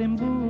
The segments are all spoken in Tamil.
sembuh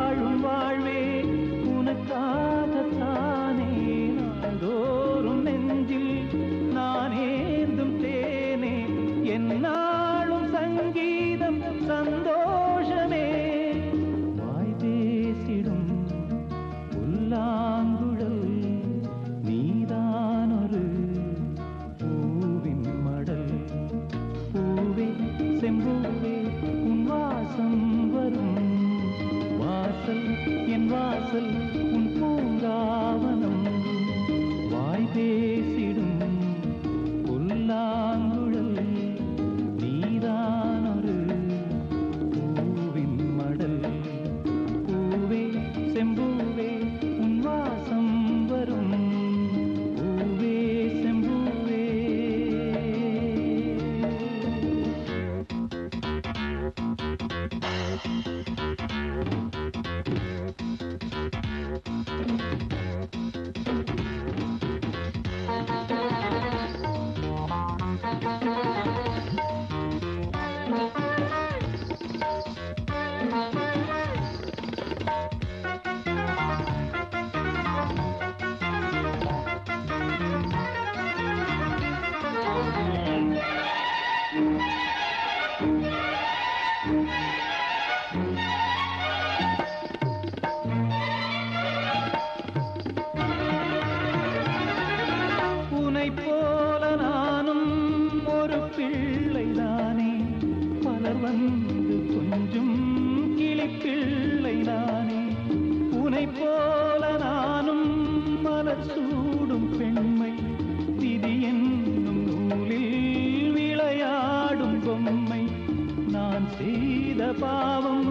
செம்பூவே உன் வாசம் வரும். வாசல் என் வாசல் உன் பூங்காவனம். ஒரு பிள்ளைதானே பலர் வந்து கொஞ்சம் கிளிப்பிள்ளைதானே உனை போல நானும் மலர் சூடும் பெண்மை. திதி என்னும் நூலில் விளையாடும் பொம்மை. நான் செய்த பாவம்